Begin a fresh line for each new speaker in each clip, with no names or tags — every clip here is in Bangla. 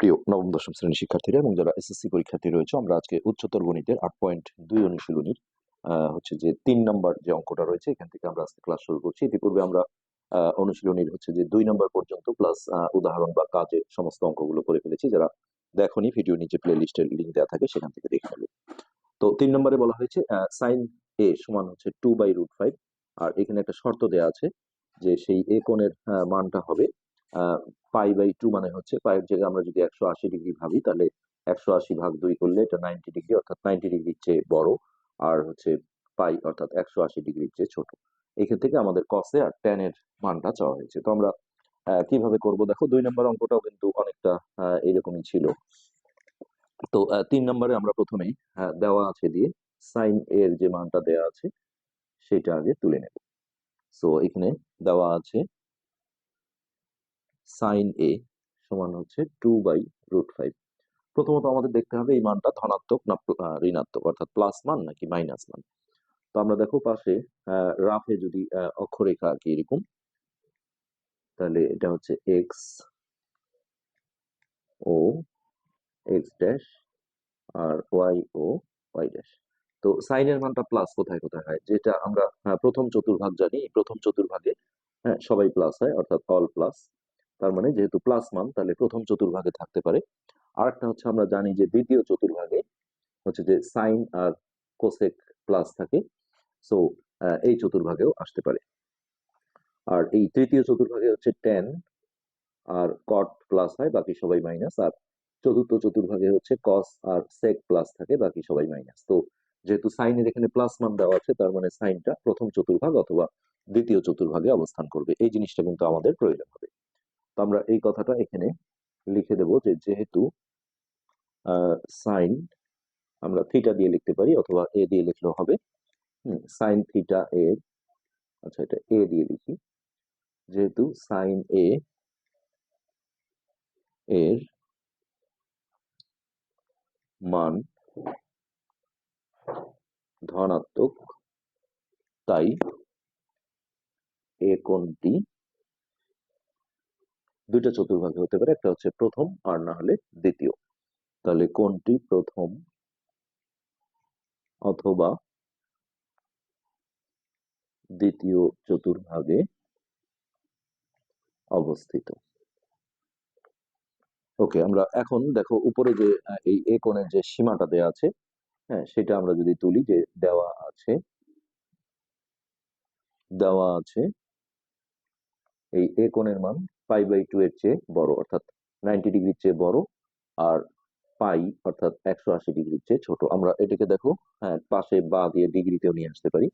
প্রিয় নবম, দশম শ্রেণির শিক্ষার্থীরা এবং যারা এসএসসি পরীক্ষার্থী রয়েছে, আমরা আজকে উচ্চতর গণিতের আট পয়েন্ট দুই অনুশীলনীর হচ্ছে যে তিন নম্বর যে অঙ্কটা রয়েছে, এখান থেকে আমরা আজকে ক্লাস শুরু করছি। ইতিপূর্বে আমরা অনুশীলনীর হচ্ছে যে দুই নম্বর পর্যন্ত প্লাস উদাহরণ বা কাজের সমস্ত অঙ্কগুলো করে ফেলেছি। যারা দেখনি ভিডিও নিচে প্লে লিস্টের লিঙ্ক দেওয়া থাকে, সেখান থেকে দেখে নেবে। তো তিন নম্বরে বলা হয়েছে সাইন এ সমান হচ্ছে টু বাই রুট ফাইভ আর এখানে একটা শর্ত দেওয়া আছে যে সেই এ কোণের মানটা হবে পাই বাই টু মানে হচ্ছে পাইয়ের জায়গায় আমরা যদি একশো আশি ডিগ্রি ভাবি, তাহলে একশো আশি ভাগ দুই করলে এটা নাইনটি ডিগ্রি অর্থাৎ নাইনটি ডিগ্রির চেয়ে বড়। আর হচ্ছে পাই, অর্থাৎ একশো আশি ডিগ্রির চেয়ে ছোট। এখান থেকে আমাদের কসে আর ট্যানের মানটা চাওয়া হয়েছে। তো আমরা কীভাবে করব? দেখো, দুই নম্বর অঙ্কটাও কিন্তু অনেকটা এরকমই ছিল। তো তিন নম্বরে আমরা প্রথমেই দেওয়া আছে দিয়ে সাইন এর যে মানটা দেওয়া আছে, সেটা আগে তুলে নেব। সো এখানে দেওয়া আছে সাইন এ সমান হচ্ছে টু বাই রুট ফাইভ প্রথমত আমাদের দেখতে হবে এই মানটা ধনাত্মক না ঋণাত্মক, অর্থাৎ প্লাস মান নাকি মাইনাস মান। তো আমরা দেখো পাশে রাফে যদি অক্ষরেখা আঁকি এরকম, তাহলে এটা হচ্ছে এক্স ও এক্স ড্যাশ আর ওয়াই ও ওয়াই ড্যাশ তো সাইনের মানটা প্লাস কোথায় কোথায় হয়? যেটা আমরা প্রথম চতুর্ভাগ জানি, প্রথম চতুর্ভাগে হ্যাঁ সবাই প্লাস হয়, অর্থাৎ অল প্লাস তার মানে যেহেতু প্লাস মান, তাহলে প্রথম চতুর্ভাগে থাকতে পারে। আরেকটা হচ্ছে আমরা জানি যে দ্বিতীয় চতুর্ভাগে হচ্ছে যে সাইন আর কোসেক প্লাস থাকে সো এই চতুর্ভাগেও আসতে পারে। আর এই তৃতীয় চতুর্ভাগে হচ্ছে টেন আর কট প্লাস হয়, বাকি সবাই মাইনাস আর চতুর্থ চতুর্ভাগে হচ্ছে কস আর সেক প্লাস থাকে, বাকি সবাই মাইনাস তো যেহেতু সাইনের এখানে প্লাস মান দেওয়া আছে, তার মানে সাইনটা প্রথম চতুর্ভাগ অথবা দ্বিতীয় চতুর্ভাগে অবস্থান করবে। এই জিনিসটা কিন্তু আমাদের প্রয়োজন হবে। আমরা এই কথাটা এখানে লিখে দেব যে যেহেতু সাইন আমরা থিটা দিয়ে লিখতে পারি অথবা এ দিয়ে লিখলেও হবে। সাইন থিটা এ আচ্ছা এটা এ দিয়ে লিখি। যেহেতু সাইন এ এর মান ধনাত্মক, তাই এ কোণটি দুইটা চতুর্ভাগে হতে পারে, একটা হচ্ছে প্রথম আর না হলে দ্বিতীয়। তাহলে কোনটি প্রথম অথবা দ্বিতীয় চতুর্ভাগে অবস্থিত? ওকে, আমরা এখন দেখো উপরে যে এই এ কোণের যে সীমাটা দেওয়া আছে হ্যাঁ সেটা আমরা যদি তুলি যে দেওয়া আছে দেওয়া আছে, এই এ কোণের মান পাই বাই টু এর চেয়ে বড় অর্থাৎ নাইনটি ডিগ্রির চেয়ে বড় আর পাই অর্থাৎ একশো আশি ডিগ্রির চেয়ে ছোট। আমরা এটাকে দেখো হ্যাঁ পাশে বা দিয়ে ডিগ্রিতেও নিয়ে আসতে পারি।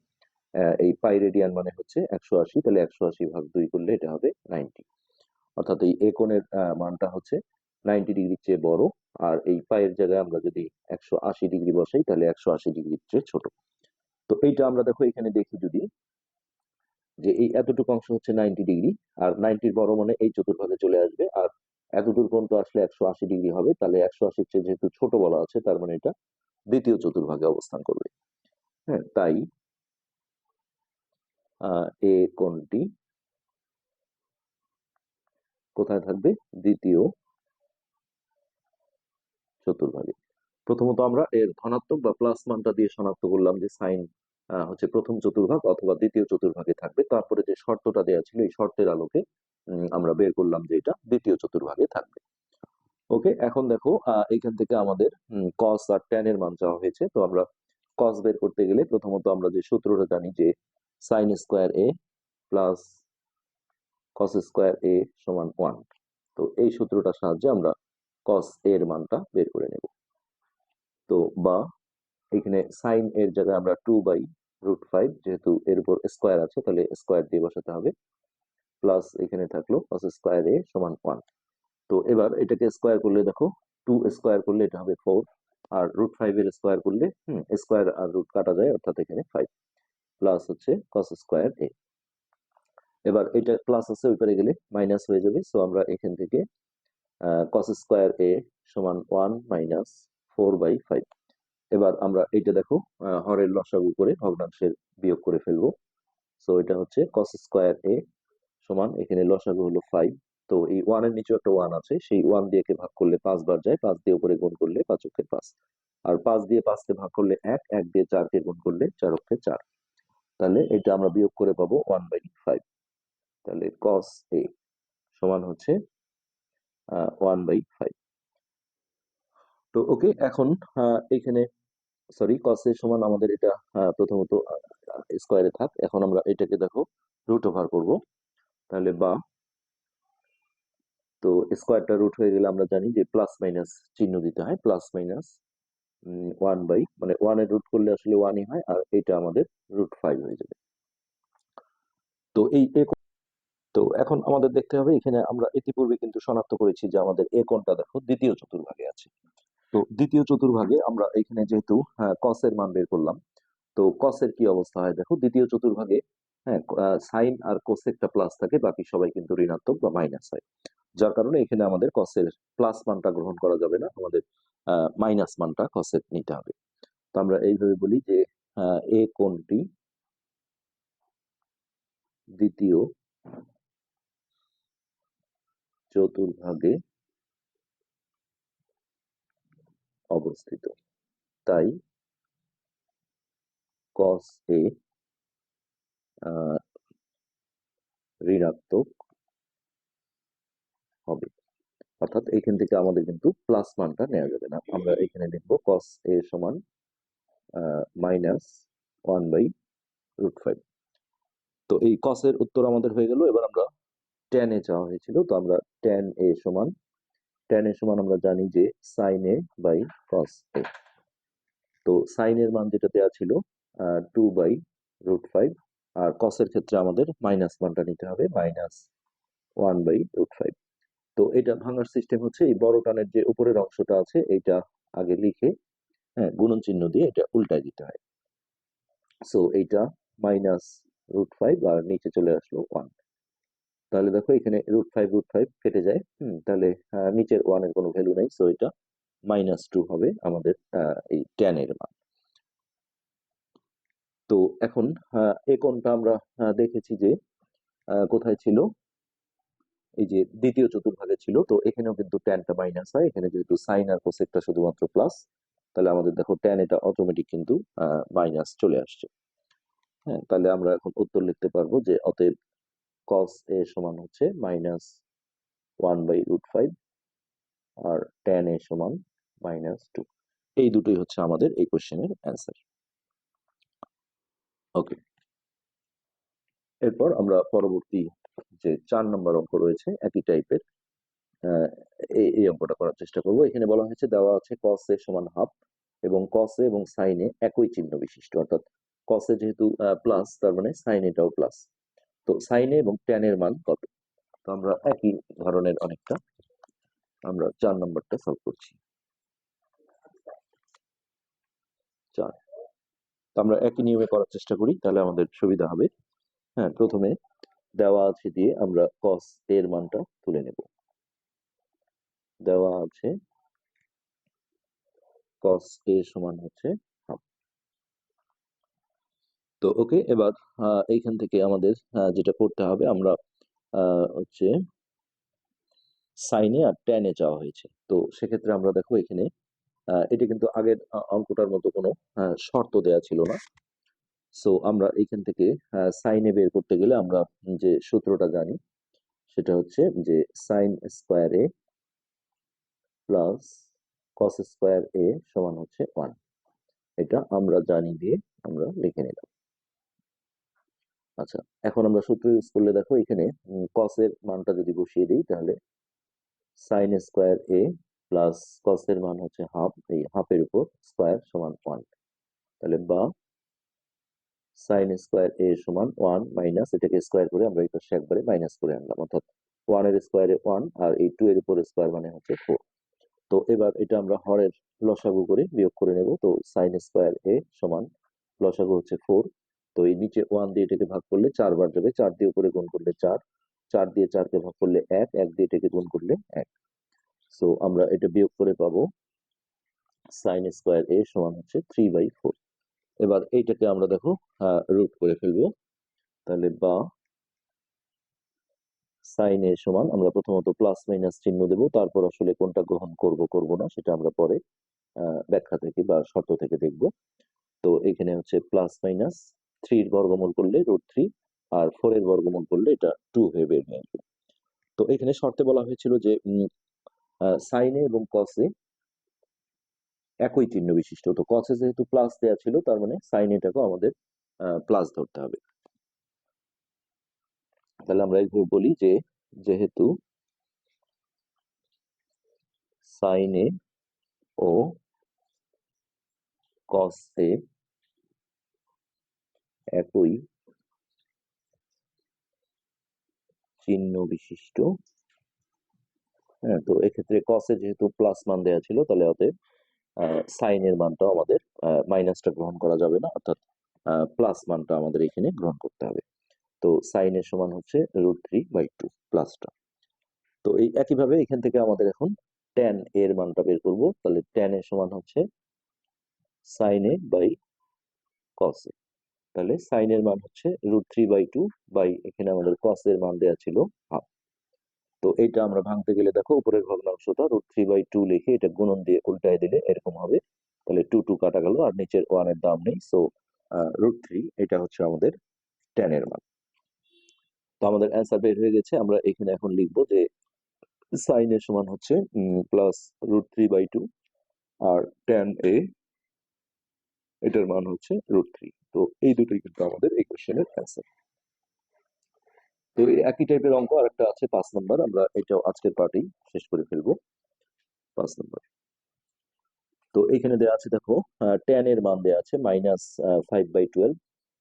এই পাই রেডিয়ান মানে হচ্ছে একশো আশি তাহলে একশো আশি ভাগ দুই করলে এটা হবে নাইনটি অর্থাৎ এই এ কোণের আহ, মানটা হচ্ছে নাইনটি ডিগ্রির চেয়ে বড় আর এই পায়ের জায়গায় আমরা যদি একশো আশি ডিগ্রি বসাই তাহলে একশো আশি ডিগ্রির চেয়ে ছোট। তো এইটা আমরা দেখো এখানে দেখি যদি যে এই এতটুকু অংশ হচ্ছে নাইনটি ডিগ্রি আর নাইনটির বড় মানে এই চতুর্ভাগে চলে আসবে। আর এতদূর পর্যন্ত আসলে একশো আশি ডিগ্রি হবে, তাহলে একশো আশির চেয়ে যেহেতু ছোট বলা আছে, তার মানে এটা দ্বিতীয় চতুর্ভাগে অবস্থান করবে। হ্যাঁ তাই এ কোণটি কোথায় থাকবে? দ্বিতীয় চতুর্ভাগে। প্রথমত আমরা এর ধনাত্মক বা প্লাস মানটা দিয়ে শনাক্ত করলাম যে সাইন হচ্ছে প্রথম চতুর্ভাগ অথবা দ্বিতীয় চতুর্ভাগে থাকবে। তারপরে যে শর্তটা দেওয়া ছিল, এই শর্তের আলোকে আমরা বের করলাম যে এটা দ্বিতীয় চতুর্ভাগে থাকবে। ওকে, এখন দেখো এখান থেকে আমাদের কস আর ট্যান এর মান চাওয়া হয়েছে। তো আমরা কস বের করতে গেলে প্রথমত আমরা যে সূত্রটা জানি যে sine square A plus cos square A সমান ওয়ান তো এই সূত্রটার সাহায্যে আমরা কস এর মানটা বের করে নেব। তো বা এখানে সাইন এর জায়গায় আমরা টু বাই রুট ফাইভ যেহেতু এর উপর স্কোয়ার আছে, তাহলে স্কোয়ার দিয়ে বসাতে হবে। প্লাস এখানে থাকল কস স্কোয়ার এ সমান ওয়ান তো এবার এটাকে স্কোয়ার করলে দেখো টু স্কোয়ার করলে এটা হবে ফোর আর রুট ফাইভ এর স্কোয়ার করলে স্কোয়ার আর রুট কাটা যায় অর্থাৎ এখানে ফাইভ প্লাস হচ্ছে কস স্কোয়ার এ এবার এটা প্লাস আছে ওই পারে গেলে মাইনাস হয়ে যাবে। সো আমরা এখান থেকে কস স্কোয়ার এ সমান one minus four by five এবার আমরা এইটা দেখো হরের লসাগু করে ভগ্নাংশের বিয়োগ করে ফেলব। সো এটা হচ্ছে কস স্কোয়ার এ সমান, এখানে লসাগু হলো ফাইভ তো এই ওয়ানের নিচে একটা ওয়ান আছে, সেই ওয়ান দিয়ে কে ভাগ করলে পাঁচ বার যায়, পাঁচ দিয়ে উপরে গুণ করলে পাঁচ অক্ষে পাঁচ। আর পাঁচ দিয়ে পাঁচকে ভাগ করলে এক এক দিয়ে চারকে গুণ করলে চার অক্ষে চার। তাহলে এটা আমরা বিয়োগ করে পাবো ওয়ান বাই ফাইভ তাহলে কস এ সমান হচ্ছে ওয়ান বাই ফাইভ তো ওকে, এখন এখানে সরি কস এ সমান আমাদের এটা প্রথমত স্কোয়ারে থাক। এখন আমরা এটাকে দেখো রুট ওভার করব। তাহলে বা, তো স্কোয়ারটা রুট হয়ে গেলে আমরা জানি যে প্লাস মাইনাস চিহ্ন দিতে হয় প্লাস মাইনাস ওয়ান বাই মানে ওয়ানের রুট করলে আসলে ওয়ানই হয়, আর এটা আমাদের রুট ফাইভ হয়ে যাবে। তো এই তো এখন আমাদের দেখতে হবে, এখানে আমরা ইতিপূর্বে কিন্তু শনাক্ত করেছি যে আমাদের এ কোণটা দেখো, দ্বিতীয় চতুর্ভাগে। তো দ্বিতীয় চতুর্ভাগে আমরা এখানে যেহেতু কসের মান বের করলাম, তো কসের কি অবস্থা হয় দেখো, দ্বিতীয় চতুর্ভাগে হ্যাঁ সাইন আর কোস একটা প্লাস থাকে, বাকি সবাই কিন্তু ঋণাত্মক বা মাইনাস হয়। যার কারণে এখানে আমাদের কসের প্লাস মানটা গ্রহণ করা যাবে না, আমাদের মাইনাস মানটা কসের নিতে হবে। তো আমরা এইভাবে বলি যে এ কোণটি দ্বিতীয় চতুর্ভাগে অবস্থিত। তাই কস এ ঋণাত্মক হবে। অর্থাৎ এখান থেকে আমাদের কিন্তু প্লাস মানটা নেওয়া যাবে না। আমরা এখানে লিখব কস এ সমান minus one by root five তো এই কসের উত্তর আমাদের হয়ে গেল। এবার আমরা ট্যান এ চাওয়া হয়েছিল। তো আমরা ট্যান এ সমান ট্যান এর সমান আমরা জানি যে সাইন এ বাই কস এ তো সাইনের মান যেটা দেওয়া ছিল টু বাই রুট ফাইভ আর কসের ক্ষেত্রে আমাদের মাইনাস মানটা নিতে হবে minus one by root five তো এটা ভাঙার সিস্টেম হচ্ছে এই বড় টানের যে উপরের অংশটা আছে, এইটা আগে লিখে হ্যাঁ গুণন চিহ্ন দিয়ে এটা উল্টায় দিতে হয়। সো এইটা মাইনাস রুট ফাইভ আর নিচে চলে আসলো ওয়ান তাহলে দেখো এখানে রুট ফাইভ রুট ফাইভ কেটে যায়। তাহলে নিচের ওয়ানের কোনো ভ্যালু নেই। সো এটা মাইনাস টু হবে আমাদের এই ট্যান এর মান। তো এখন এই কোণটা আমরা দেখেছি যে কোথায় ছিল? এই যে দ্বিতীয় চতুর্ভাগে ছিল। তো এখানেও কিন্তু ট্যানটা মাইনাস হয়। এখানে যেহেতু সাইন আর কোসেকটা শুধুমাত্র প্লাস তাহলে আমাদের দেখো ট্যান এটা অটোমেটিক কিন্তু মাইনাস চলে আসছে। হ্যাঁ তাহলে আমরা এখন উত্তর লিখতে পারব যে অতএব কস এ সমান হচ্ছে minus one by root five R tan A সমান মাইনাস টু এই দুটোই হচ্ছে আমাদের এই কোশ্চেনের অ্যান্সার ওকে এরপর আমরা পরবর্তী যে চার নম্বর অঙ্ক রয়েছে, একই টাইপের এই এই অঙ্কটা করার চেষ্টা করব। এখানে বলা হয়েছে দেওয়া আছে কস এ সমান হাফ এবং কস এ এবং সাইনে একই চিহ্ন বিশিষ্ট। অর্থাৎ কস এ যেহেতু প্লাস তার মানে সাইন এটাও প্লাস তো সাইনে এবং ট্যানের মান কত? তো আমরা একই ধরনের অনেকটা আমরা চার নম্বরটা সলভ করছি। চার। তো আমরা একই নিয়মে করার চেষ্টা করি, তাহলে আমাদের সুবিধা হবে। হ্যাঁ প্রথমে দেওয়া আছে দিয়ে আমরা কস এর মানটা তুলে নেব। দেওয়া আছে কস এ সমান হচ্ছে তো ওকে, এবার এইখান থেকে আমাদের যেটা করতে হবে, আমরা হচ্ছে সাইনে আর ট্যানে চাওয়া হয়েছে। তো সেক্ষেত্রে আমরা দেখো এখানে এটা কিন্তু আগের অঙ্কটার মতো কোনো শর্ত দেয়া ছিল না। সো আমরা এখান থেকে সাইনে বের করতে গেলে আমরা যে সূত্রটা জানি, সেটা হচ্ছে যে sine square A plus cos square A সমান হচ্ছে ওয়ান এটা আমরা জানি দিয়ে আমরা লিখে নিলাম। আচ্ছা এখন আমরা সূত্র ইউজ করলে দেখো এখানে কস এর মানটা যদি বসিয়ে দিই, তাহলে sine square A plus cos এর মান হচ্ছে হাফ এই হাফের উপর স্কোয়ার সমান ওয়ান তাহলে বা সাইন স্কোয়ার এ সমান ওয়ান মাইনাস এটাকে স্কোয়ার করে আমরা এই পাশে একবারে মাইনাস করে আনলাম, অর্থাৎ ওয়ানের স্কোয়ারে ওয়ান আর এই টু এর উপর স্কোয়ার মানে হচ্ছে ফোর তো এবার এটা আমরা হরের লসাগু করে বিয়োগ করে নেব, তো সাইন স্কোয়ার এ সমান লসাগু হচ্ছে ফোর তো এই নিচে ওয়ান দিয়ে এটাকে ভাগ করলে চারবার যাবে। চার দিয়ে উপরে গুণ করলে চার। চার দিয়ে চারকে ভাগ করলে এক। এক দিয়ে এটাকে গুণ করলে এক। সো আমরা এটা বিয়োগ করে পাবো। সাইন স্কোয়ার এ সমান হচ্ছে থ্রি বাই ফোর এবার এইটাকে আমরা দেখো রুট করে ফেলব। তাহলে বা সাইন এ সমান আমরা প্রথমত প্লাস মাইনাস চিহ্ন দেব। তারপর আসলে কোনটা গ্রহণ করব করব না, সেটা আমরা পরে ব্যাখ্যা থেকে বা শর্ত থেকে দেখব। তো এখানে হচ্ছে প্লাস মাইনাস থ্রির বর্গমূল করলে রুট থ্রি আর ফোর এর বর্গমূল করলে এটা টু হয়ে বের হয়ে আসবে। তো এখানে শর্তে বলা হয়েছিল যে সাইনে এবং কসে একই চিহ্ন বিশিষ্ট। তো কসে যেহেতু প্লাস দেওয়া ছিল, তার মানে সাইন এটাকেও আমাদের প্লাস ধরতে হবে। তাহলে আমরা এইভাবে বলি যে, যেহেতু সাইনে ও কসে একই চিহ্ন বিশিষ্ট। হ্যাঁ তো এক্ষেত্রে কসে যেহেতু প্লাস মান দেওয়া ছিল, তাহলে অতএব সাইনের মানটাও আমাদের মাইনাসটা গ্রহণ করা যাবে না, অর্থাৎ প্লাস মানটা আমাদের এখানে গ্রহণ করতে হবে। তো সাইনের সমান হচ্ছে রুট থ্রি বাই টু। প্লাসটা তো এই একইভাবে এখান থেকে আমাদের এখন ট্যান এর মানটা বের করব, তাহলে ট্যান এর সমান হচ্ছে সাইন এ বাই কস এ। তাহলে সাইনের মান হচ্ছে root three by two by এখানে আমাদের কস এর মান দেওয়া ছিল হাফ তো এটা আমরা ভাঙতে গেলে দেখো উপরের ভগ্নাংশটা রুট থ্রি বাই টু লিখে এটা গুণন দিয়ে উল্টায় দিলে এরকম হবে। তাহলে টু টু কাটা গেল আর নিচের ওয়ানের দাম নেই। সো রুট থ্রি এটা হচ্ছে আমাদের ট্যান এর মান। তো আমাদের অ্যান্সার বের হয়ে গেছে। আমরা এখানে এখন লিখব যে সাইন এর সমান হচ্ছে plus root three by two R tan A এটার মান হচ্ছে রুট থ্রি তো এই দুটোই কিন্তু আমাদের এই কোশ্চেনের অ্যান্সার তো এই একই টাইপের অঙ্ক আরেকটা আছে পাঁচ নম্বর আমরা এটাও আজকের পার্টেই শেষ করে ফেলব। পাঁচ নম্বর তো এখানে দেওয়া আছে, দেখো ট্যান এর মান দেওয়া আছে মাইনাস ফাইভ বাই টুয়েলভ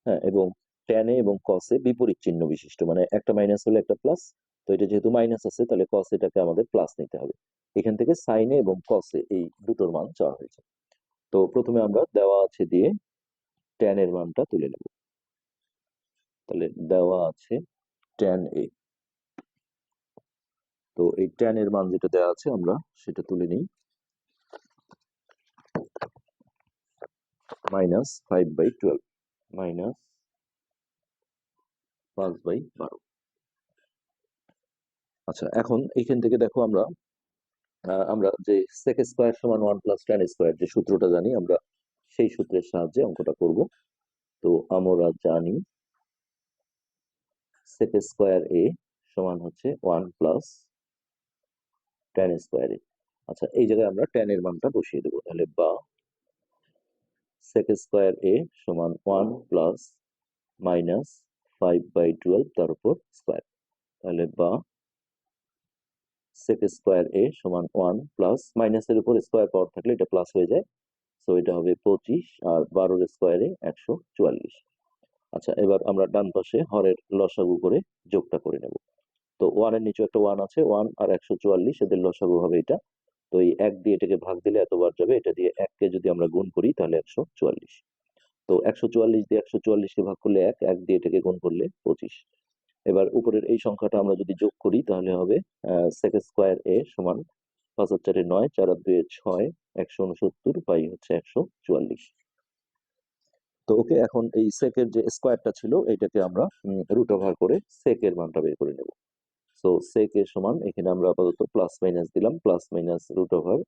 হ্যাঁ এবং ট্যানে এবং কসে বিপরীত চিহ্ন বিশিষ্ট মানে একটা মাইনাস হলে একটা প্লাস তো এটা যেহেতু মাইনাস আছে, তাহলে কস এটাকে আমাদের প্লাস নিতে হবে। এখান থেকে সাইনে এবং কসে এই দুটোর মান চাওয়া হয়েছে। তো প্রথমে আমরা দেওয়া আছে দিয়ে ট্যান এর মানটা তুলে নেব। তাহলে দেওয়া আছে ট্যান এ তো এই ট্যান এর মান যেটা দেওয়া আছে আমরা সেটা তুলে নিই। Minus five by twelve minus পাঁচ বাই বারো। আচ্ছা এখন এইখান থেকে দেখো আমরা আমরা যে সেক স্কোয়ার সমান ওয়ান প্লাস টেন স্কোয়ার যে সূত্রটা জানি, আমরা সেই সূত্রের সাহায্যে অঙ্কটা করব। তো আমরা জানি সেক স্কোয়ার এ সমান হচ্ছে one plus tan square A আচ্ছা এই জায়গায় আমরা টেন এর মানটা বসিয়ে দেবো। তাহলে বা সেক স্কোয়ার এ সমান one plus minus five by twelve তার উপর স্কোয়ার তাহলে বা সেক স্কোয়ার এ সমান ওয়ান প্লাস মাইনাসের উপর স্কোয়ার পাওয়ার থাকলে এটা প্লাস হয়ে যায়। সো এটা হবে পঁচিশ আর বারোর স্কোয়ারে একশো চুয়াল্লিশ। আচ্ছা এবার আমরা ডান পাশে হরের লসাগু করে যোগটা করে নেব। তো ওয়ানের নিচে একটা ওয়ান আছে ওয়ান আর একশো চুয়াল্লিশ, এদের লসাগু হবে এটা। তো এই এক দিয়ে এটাকে ভাগ দিলে এতবার যাবে, এটা দিয়ে এককে যদি আমরা গুণ করি তাহলে একশো চুয়াল্লিশ। তো একশো চুয়াল্লিশ দিয়ে একশো চুয়াল্লিশকে ভাগ করলে এক এক দিয়ে এটাকে গুণ করলে পঁচিশ। এবার উপরের এই সংখ্যাটা আমরা যদি যোগ করি তাহলে হবে সেক স্কোয়ার এ সমান পাঁচ হাজার চারে নয় চার আর দুয়ে ছয় একশো উনসত্তর বাই হচ্ছে একশো চুয়াল্লিশ। তো ওকে এখন এই সেকের যে স্কোয়ারটা ছিল এটাকে আমরা রুট ওভার করে সেকের মানটা বের করে নেব। সো সেক এর সমান এখানে আমরা আপাতত প্লাস মাইনাস দিলাম প্লাস মাইনাস রুট ওভার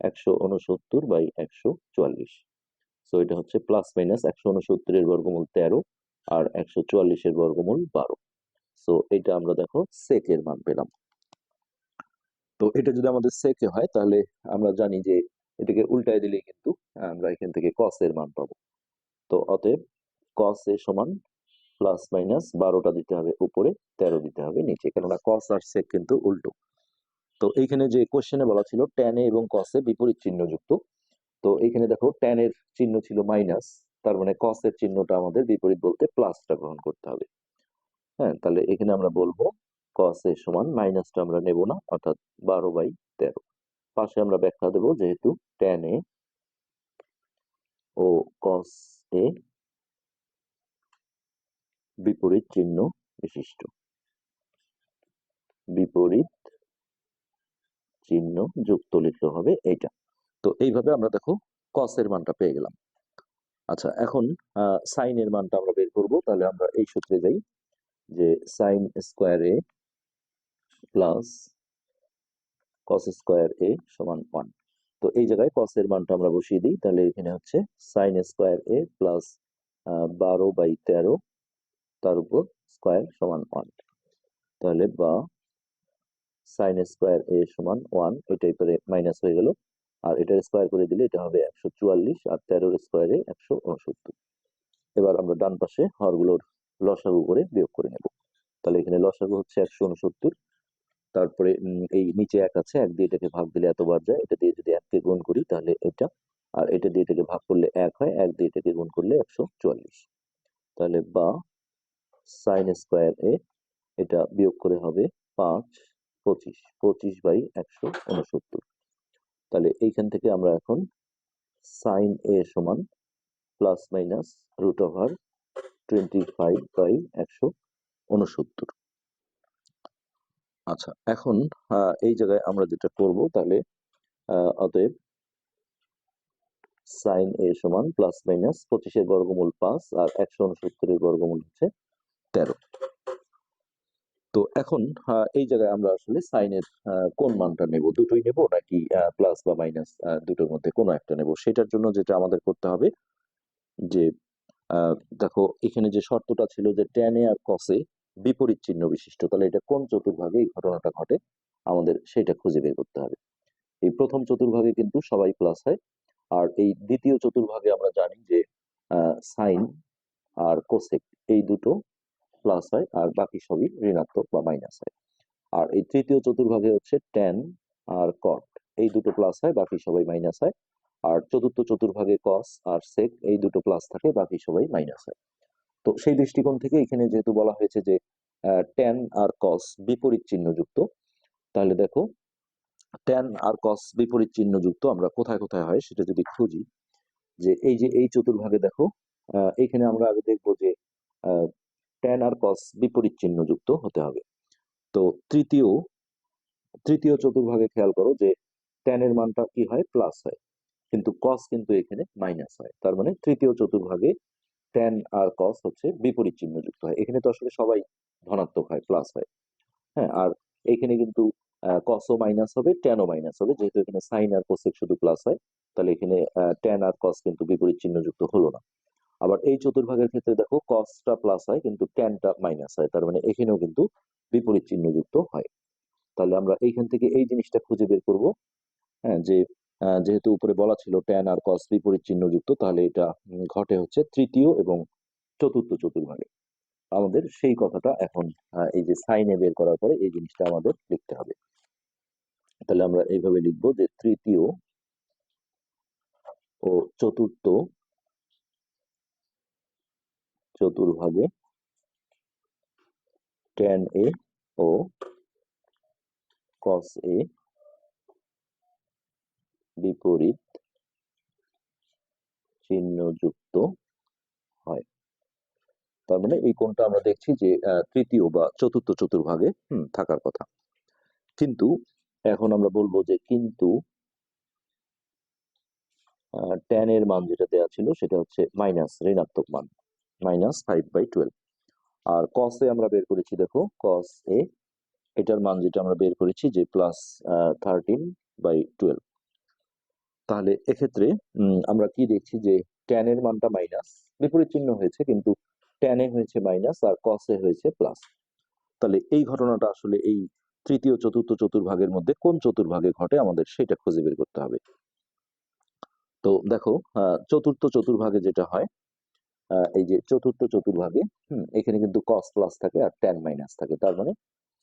একশো উনসত্তর বাই একশো চুয়াল্লিশ। সো এটা হচ্ছে প্লাস মাইনাস একশো উনসত্তরের বর্গমূল তেরো আর একশো চুয়াল্লিশের বর্গমূল বারো। সো এটা আমরা দেখো সেকের মান পেলাম। তো এটা যদি আমাদের সেকে হয়, তাহলে আমরা জানি যে এটাকে উল্টায় দিলে কিন্তু আমরা এখান থেকে কস এর মান পাবো। তো অতএব কস এ সমান প্লাস মাইনাস বারোটা দিতে হবে উপরে, তেরো দিতে হবে নিচে, কেননা কস আর সেক কিন্তু উল্টো। তো এইখানে যে কোশ্চেনে বলা ছিল ট্যানে এবং কসে বিপরীত চিহ্ন যুক্ত তো এইখানে দেখো ট্যানের চিহ্ন ছিল মাইনাস তার মানে কসের চিহ্নটা আমাদের বিপরীত বলতে প্লাসটা গ্রহণ করতে হবে। হ্যাঁ তাহলে এখানে আমরা বলব কস সমান মাইনাসটা আমরা নেব না, অর্থাৎ বারো বাই তেরো। পাশে আমরা ব্যাখ্যা দেব যেহেতু ট্যান এ ও কস এ বিপরীত চিহ্ন বিশিষ্ট। বিপরীত চিহ্ন যুক্ত লিখতে হবে এইটা। তো এইভাবে আমরা দেখো কস এর মানটা পেয়ে গেলাম। আচ্ছা এখন সাইন এর মানটা আমরা বের করব। তাহলে আমরা এই সূত্রে যাই যে sine square plus cos square A সমান ওয়ান তো এই জায়গায় কস এর মানটা আমরা বসিয়ে দিই, তাহলে এখানে হচ্ছে সাইন স্কোয়ার এ প্লাস বারো বাই তেরো, তার উপর স্কোয়ার সমান ওয়ান তাহলে বা সাইন স্কোয়ার এ সমান ওয়ান এটাই করে মাইনাস হয়ে গেল। আর এটার স্কোয়ার করে দিলে এটা হবে একশো চুয়াল্লিশ, আর তেরোর স্কোয়ারে একশো উনসত্তর। এবার আমরা ডান পাশে হরগুলোর লসাগু করে বিয়োগ করে নেব। তাহলে এখানে লসাগু হচ্ছে একশো উনসত্তর তারপরে এই নিচে এক আছে, এক দিয়ে এটাকে ভাগ দিলে এত এতবার যায়, এটা দিয়ে যদি এককে গুণ করি তাহলে এটা, আর এটা দিয়ে এটাকে ভাগ করলে এক হয়, এক দিয়ে এটাকে গুণ করলে একশো চুয়াল্লিশ। তাহলে বা সাইন স্কোয়ার এ এটা বিয়োগ করে হবে পাঁচ, পঁচিশ পঁচিশ বাই একশো উনসত্তর। তাহলে এইখান থেকে আমরা এখন সাইন এ সমান plus minus root over twenty five by একশো উনসত্তর। আচ্ছা এখন এই জায়গায় আমরা যেটা করব তাহলে অতএব সাইন এ সমান প্লাস মাইনাস পঁচিশের বর্গমূল পাঁচ আর একশো উনসত্তরের বর্গমূল হচ্ছে তেরো। তো এখন এই জায়গায় আমরা আসলে সাইনের কোন মানটা নেব? দুটোই নেব নাকি প্লাস বা মাইনাস দুটোর মধ্যে কোনো একটা নেব? সেটার জন্য যেটা আমাদের করতে হবে যে দেখো, এখানে যে শর্তটা ছিল যে ট্যানে আর কসে বিপরীত চিহ্ন বিশিষ্ট। তাহলে এটা কোন চতুর্ভাগে এই ঘটনাটা ঘটে? আমাদের সেটা খুঁজে বের করতে হবে। এই প্রথম চতুর্ভাগে কিন্তু সবাই প্লাস হয়। আর এই দ্বিতীয় চতুর্ভাগে আমরা জানি যে সাইন আর কোসেক এই দুটো প্লাস হয় আর বাকি সবই ঋণাত্মক বা মাইনাস হয়। আর এই তৃতীয় চতুর্ভাগে হচ্ছে ট্যান আর কট এই দুটো প্লাস হয়, বাকি সবাই মাইনাস হয়। আর চতুর্থ চতুর্ভাগে কস আর সেক এই দুটো প্লাস থাকে, বাকি সবাই মাইনাস হয়। তো সেই দৃষ্টিকোণ থেকে এখানে যেহেতু বলা হয়েছে যে ট্যান আর কস বিপরীত চিহ্নযুক্ত তাহলে দেখো ট্যান আর কস বিপরীত চিহ্নযুক্ত আমরা কোথায় কোথায় হয় সেটা যদি খুঁজি যে এই যে এই চতুর্ভাগে দেখো আহ, এইখানে আমরা আগে দেখব যে ট্যান আর কস বিপরীত চিহ্নযুক্ত হতে হবে। তো তৃতীয় তৃতীয় চতুর্ভাগে খেয়াল করো যে ট্যানের মানটা কি হয়? প্লাস হয়। কিন্তু কস কিন্তু এখানে মাইনাস হয়। তার মানে তৃতীয় চতুর্ভাগে ট্যান আর কস হচ্ছে বিপরীত চিহ্নযুক্ত হয়। এখানে তো আসলে সবাই ধনাত্মক হয় প্লাস হয়। হ্যাঁ আর এখানে কিন্তু কসও মাইনাস হবে ট্যানও মাইনাস হবে। যেহেতু এখানে সাইন আর কোসেক শুধু প্লাস হয়, তাহলে এখানে ট্যান আর কস কিন্তু বিপরীত চিহ্নযুক্ত হলো না। আবার এই চতুর্ভাগের ক্ষেত্রে দেখো কসটা প্লাস হয়, কিন্তু ট্যানটা মাইনাস হয়। তার মানে এখানেও কিন্তু বিপরীত চিহ্নযুক্ত হয়। তাহলে আমরা এইখান থেকে এই জিনিসটা খুঁজে বের করব হ্যাঁ যে যেহেতু উপরে বলা ছিল ট্যান আর কস বিপরীত চিহ্নযুক্ত, তাহলে এটা ঘটে হচ্ছে তৃতীয় এবং চতুর্থ চতুর্ভাগে আমাদের সেই কথাটা এখন এই যে সাইনে বের করার পরে এই জিনিসটা আমাদের লিখতে হবে। তাহলে আমরা এইভাবে লিখব যে তৃতীয় ও চতুর্থ চতুর্ভাগে ট্যান এ ও কস এ বিপরীত চিহ্নযুক্ত হয়। তার মানে এই কোণটা আমরা দেখছি যে তৃতীয় বা চতুর্থ চতুর্ভাগে থাকার কথা। কিন্তু এখন আমরা বলব যে, কিন্তু ট্যান এর মান যেটা দেওয়া ছিল সেটা হচ্ছে মাইনাস ঋণাত্মক মান মাইনাস ফাইভ বাই টুয়েলভ আর কস এ আমরা বের করেছি, দেখো কস এ এটার মান যেটা আমরা বের করেছি যে প্লাস থার্টিন বাই টুয়েলভ তাহলে এক্ষেত্রে আমরা কি দেখছি যে ট্যান এর মানটা মাইনাস বিপরীত চিহ্ন হয়েছে কিন্তু ট্যান হয়েছে মাইনাস আর কস হয়েছে প্লাস তাহলে এই ঘটনাটা আসলে এই তৃতীয়, চতুর্থ, চতুর্ভাগের মধ্যে কোন চতুর্ভাগে ঘটে আমাদের সেটা খুঁজে বের করতে হবে। তো দেখো চতুর্থ, চতুর্ভাগে যেটা হয় এই যে চতুর্থ, চতুর্ভাগে এখানে কিন্তু কস প্লাস থাকে আর ট্যান মাইনাস থাকে। তার মানে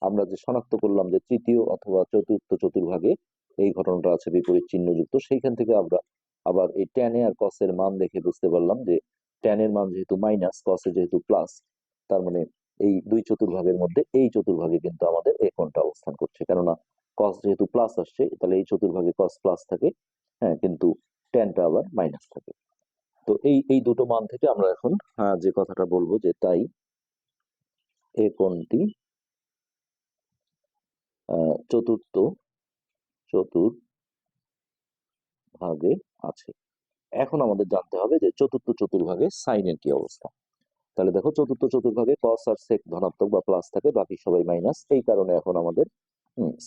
আমরা যে শনাক্ত করলাম যে তৃতীয় অথবা চতুর্থ, চতুর্ভাগে এই ঘটনাটা আছে বিপরীত চিহ্নযুক্ত। সেইখান থেকে আমরা আবার এই ট্যানে আর কসের মান দেখে বুঝতে পারলাম যে ট্যানের মান যেহেতু মাইনাস কসে যেহেতু প্লাস তার মানে এই দুই চতুর্ভাগের মধ্যে এই চতুর্ভাগে কিন্তু আমাদের এই কোণটা অবস্থান করছে। কেননা কস যেহেতু প্লাস আসছে তাহলে এই চতুর্ভাগে কস প্লাস থাকে হ্যাঁ কিন্তু ট্যানটা আবার মাইনাস থাকে। তো এই এই দুটো মান থেকে আমরা এখন আহ, যে কথাটা বলব যে তাই কোণটি আহ, চতুর্থ চতুর্ভাগে আছে। এখন আমাদের জানতে হবে যে চতুর্থ চতুর্ভাগে সাইনের কি অবস্থা। তাহলে দেখো চতুর্থ চতুর্ভাগে কস আর সেক ধনাত্মক বা প্লাস থাকে, বাকি সবাই মাইনাস এই কারণে এখন আমাদের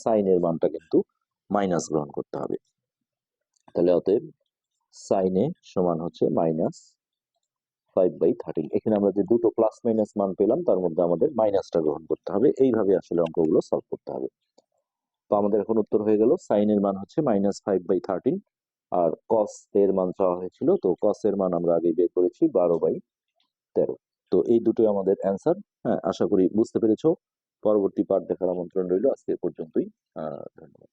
সাইনের মানটা কিন্তু মাইনাস গ্রহণ করতে হবে। তাহলে অতএব সাইনে সমান হচ্ছে মাইনাস ফাইভ বাই থার্টিন এখানে আমরা যে দুটো প্লাস মাইনাস মান পেলাম, তার মধ্যে আমাদের মাইনাসটা গ্রহণ করতে হবে। এইভাবে আসলে অঙ্কগুলো সলভ করতে হবে। তো আমাদের এখন উত্তর হয়ে গেল। সাইনের মান হচ্ছে মাইনাস ফাইভ বাই থার্টিন আর কস এর মান চাওয়া হয়েছিল, তো কস এর মান আমরা আগে বের করেছি বারো বাই তেরো। তো এই দুটোই আমাদের অ্যান্সার হ্যাঁ আশা করি বুঝতে পেরেছ। পরবর্তী পাঠ দেখার আমন্ত্রণ রইল। আজকে পর্যন্তই। ধন্যবাদ।